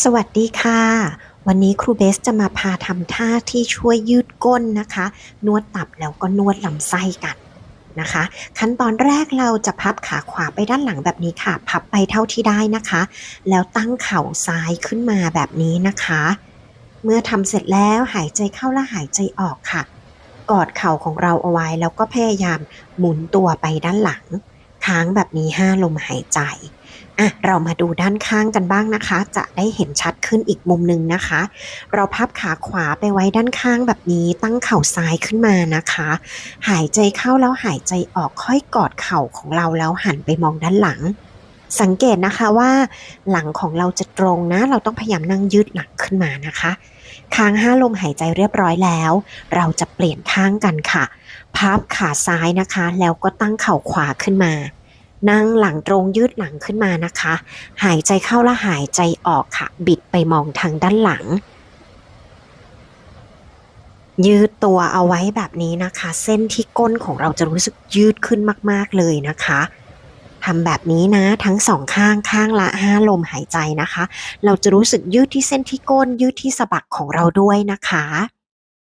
สวัสดีค่ะ วันนี้ครูเบสจะมาพาทำท่าที่ช่วยยืดก้นนะคะ นวดตับแล้วก็นวดลำไส้กันนะคะ ขั้นตอนแรกเราจะพับขาขวาไปด้านหลังแบบนี้ค่ะ พับไปเท่าที่ได้นะคะ แล้วตั้งเข่าซ้ายขึ้นมาแบบนี้นะคะ เมื่อทำเสร็จแล้วหายใจเข้าและหายใจออกค่ะ กอดเข่าของเราเอาไว้แล้วก็พยายามหมุนตัวไปด้านหลัง ค้างแบบนี้ห้าลมหายใจอะเรามาดูด้านข้างกันบ้างนะคะ จะได้เห็นชัดขึ้นอีกมุมหนึ่งนะคะ เราพับขาขวาไปไว้ด้านข้างแบบนี้ตั้งเข่าซ้ายขึ้นมานะคะ หายใจเข้าแล้วหายใจออกค่อยกอดเข่าของเราแล้วหันไปมองด้านหลัง สังเกตนะคะว่าหลังของเราจะตรงนะ เราต้องพยายามนั่งยืดหลังขึ้นมานะคะ ค้างห้าลมหายใจเรียบร้อยแล้ว เราจะเปลี่ยนข้างกันค่ะ พับขาซ้ายนะคะ แล้วก็ตั้งเข่าขวาขึ้นมา นั่งหลังตรงยืดหลังขึ้นมานะคะ หายใจเข้าและหายใจออกค่ะ บิดไปมองทางด้านหลังยืดตัวเอาไว้แบบนี้นะคะ เส้นที่ก้นของเราจะรู้สึกยืดขึ้นมาก ๆ เลยนะคะ ทำแบบนี้นะทั้งสองข้างข้างละห้าลมหายใจนะคะ เราจะรู้สึกยืดที่เส้นที่ก้นยืดที่สะบักของเราด้วยนะคะ